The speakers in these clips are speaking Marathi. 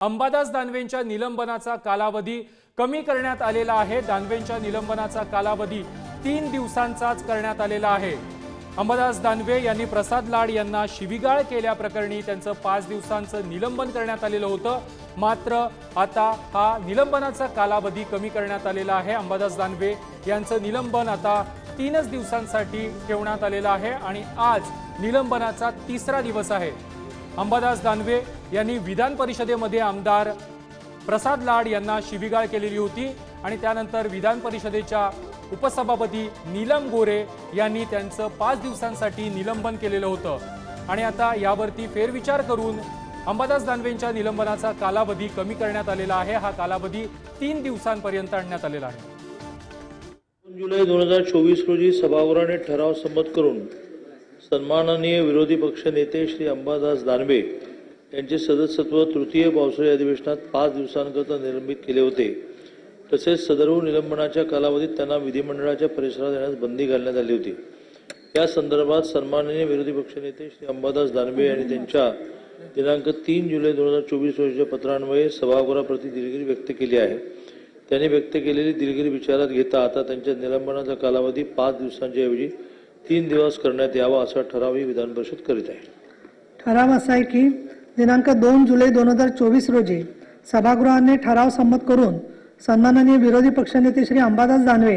अंबादास दानवेंच्या निलंबनाचा कालावधी कमी करण्यात आलेला आहे. दानवेंच्या निलंबनाचा कालावधी तीन दिवसांचाच करण्यात आलेला आहे. अंबादास दानवे यांनी प्रसाद लाड यांना शिविगाळ केल्याप्रकरणी त्यांचं पाच दिवसांचं निलंबन करण्यात आलेलं होतं. मात्र आता हा निलंबनाचा कालावधी कमी करण्यात आलेला आहे. अंबादास दानवे यांचं निलंबन आता तीनच दिवसांसाठी ठेवण्यात आलेलं आहे आणि आज निलंबनाचा तिसरा दिवस आहे. अंबादास दानवे यांनी विधान परिषदेमध्ये आमदार प्रसाद लाड यांना शिबिगाळ केलेली होती आणि त्यानंतर विधान परिषदेच्या उपसभापती नीलम गोरे यांनी त्यांचं पाच दिवसांसाठी निलंबन केलेलं होतं. आणि आता यावरती फेरविचार करून अंबादास दानवेंच्या निलंबनाचा कालावधी कमी करण्यात आलेला आहे. हा कालावधी तीन दिवसांपर्यंत आणण्यात आलेला आहे. दोन जुलै दोन हजार चोवीस रोजी सभागृहाने ठराव संमत करून सन्माननीय विरोधी पक्षनेते श्री अंबादास दानवे यांचे सदस्यत्व तृतीय पावसाळी अधिवेशनात पाच दिवसांकरता निलंबित केले होते. तसेच सदर्भ निलंबनाच्या कालावधीत त्यांना विधिमंडळाच्या परिसरात येण्यास बंदी घालण्यात आली होती. या संदर्भात सन्माननीय विरोधी पक्षनेते श्री अंबादास दानवे यांनी त्यांच्या दिनांक तीन जुलै दोन हजार चोवीस रोजीच्या पत्रान्वये सभागृहाप्रती दिलगिरी व्यक्त केली आहे. त्यांनी व्यक्त केलेली दिलगिरी विचारात घेता आता त्यांच्या निलंबनाचा कालावधी पाच दिवसांच्या ऐवजी तीन दिवस करण्यात यावा असा ठरावही विधान परिषद करीत आहे. ठराव असा आहे की दिनांक दोन जुलै दोन हजार चोवीस रोजी सभागृहाने ठराव संमत करून सन्माननीय विरोधी पक्षनेते श्री अंबादास दानवे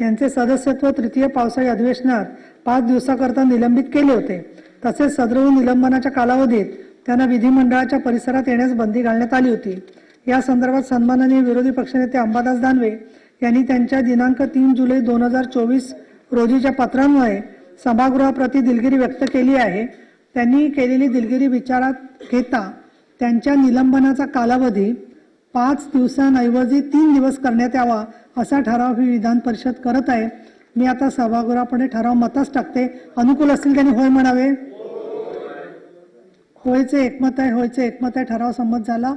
यांचे सदस्यत्व तृतीय पावसाळी अधिवेशनात पाच दिवसाकरता निलंबित केले होते. तसेच सदरव निलंबनाच्या कालावधीत त्यांना विधिमंडळाच्या परिसरात येण्यास बंदी घालण्यात आली होती. या संदर्भात सन्माननीय विरोधी पक्षनेते अंबादास दानवे यांनी त्यांच्या दिनांक तीन जुलै दोन हजार चोवीस रोजीच्या पत्रांमुळे सभागृहाप्रती दिलगिरी व्यक्त केली आहे. त्यांनी केलेली दिलगिरी विचारात घेता त्यांच्या निलंबनाचा कालावधी पाच दिवसांऐवजी तीन दिवस करण्यात यावा असा ठराव ही विधान परिषद करत आहे. मी आता सभागृहापुढे ठराव मतच टाकते. अनुकूल असतील त्यांनी होय म्हणावे. होयचे एकमत आहे होयचे एकमत आहे ठराव संमत झाला.